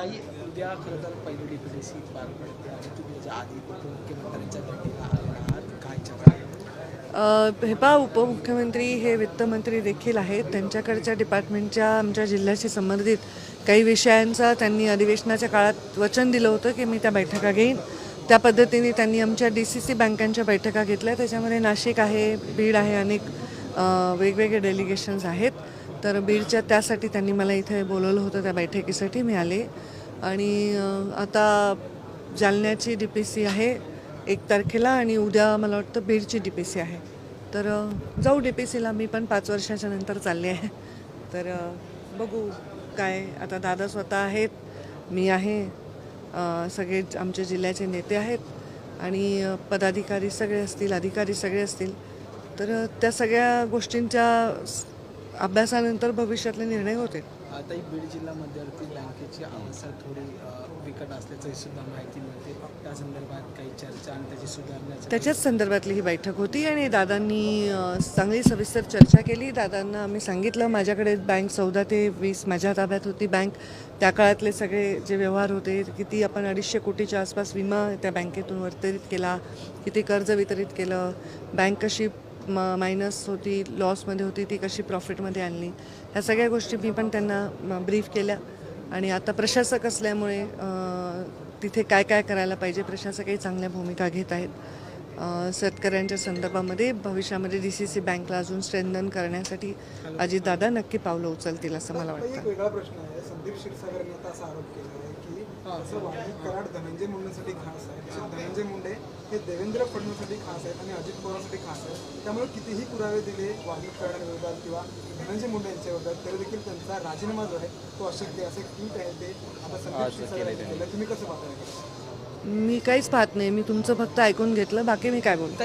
ताई उद्या खरं तर पहिली डीपीडीसी पार पडते आणि तुम्ही त्याच्या आधी उपमुख्यमंत्र्यांच्या भेटीला आलेला आहात काय चर्चा हे पा उपमुख्यमंत्री हे वित्तमंत्री देखील आहेत. त्यांच्याकडच्या डिपार्टमेंटच्या आमच्या जिल्ह्याशी संबंधित काही विषयांचा त्यांनी अधिवेशनाच्या काळात वचन दिलं होतं की मी त्या बैठका घेईन. त्या पद्धतीने त्यांनी आमच्या डी सी सी बँकांच्या बैठका घेतल्या. त्याच्यामध्ये नाशिक आहे बीड आहे अनेक वेगवेगळे डेलिगेशन्स आहेत. तर बीडच्या त्यासाठी त्यांनी मला इथे बोलवलं होतं त्या बैठकीसाठी. मी आले. आणि आता जालन्याची डी पी सी आहे एक तारखेला आणि उद्या मला वाटतं बीडची डी पी सी आहे. तर जाऊ डी पी सीला मी पण पाच वर्षाच्या नंतर चालले आहे. तर बघू काय आता दादा स्वतः आहेत. मी आहे. सगळे आमच्या जिल्ह्याचे नेते आहेत. आणि पदाधिकारी सगळे असतील अधिकारी सगळे असतील. तर त्या सगळ्या गोष्टींच्या अभ्यासानंतर भविष्यातले निर्णय होते आता ही बीड जिल्हा मध्यवर्ती बँकेची अवस्था थोडी बिकट असल्याची सुद्धा माहिती मिळते. त्या संदर्भात काही चर्चा आणि त्याची सुधारण्याचं त्याच्याच संदर्भातली ही बैठक होती आणि दादांनी चांगली सविस्तर चर्चा केली. दादांना आम्ही सांगितलं माझ्याकडे बँक चौदा ते वीस माझ्या ताब्यात होती बँक. त्या काळातले सगळे जे व्यवहार होते किती आपण अडीचशे कोटीच्या आसपास विमा त्या बँकेतून वितरित केला किती कर्ज वितरित केलं बँक कशी म मायनस होती लॉसमध्ये होती ती कशी प्रॉफिटमध्ये आणली. ह्या सगळ्या गोष्टी मी पण त्यांना ब्रीफ केल्या. आणि आता प्रशासक असल्यामुळे तिथे काय काय करायला पाहिजे? प्रशासकही चांगल्या भूमिका घेत आहेत. शेतकऱ्यांच्या संदर्भामध्ये भविष्यामध्ये डी सी सी बँकला अजून स्ट्रेंथन करण्यासाठी अजितदादा नक्की पावलं उचलतील असं मला एक वाटतं. वेगळा प्रश्न आहे. संदीप क्षीरसागरने आता असा आरोप केला आहे की असं वाल्मिक कराड धनंजय मुंडेसाठी खास आहे. तसे धनंजय मुंडे हे देवेंद्र फडणवीससाठी खास आहेत आणि अजित पवारसाठी खास आहेत. त्यामुळे कितीही पुरावे दिले वाल्मिक कराडांविरोधात किंवा धनंजय मुंडे यांच्या विरोधात तरी देखील त्यांचा राजीनामा जो आहे तो अशक्य असे ट्विट आहे ते. आता केलं. तुम्ही कसं पाहता मी काहीच पाहत नाही. मी तुमचं फक्त ऐकून घेतलं. बाकी मी काय बोलतो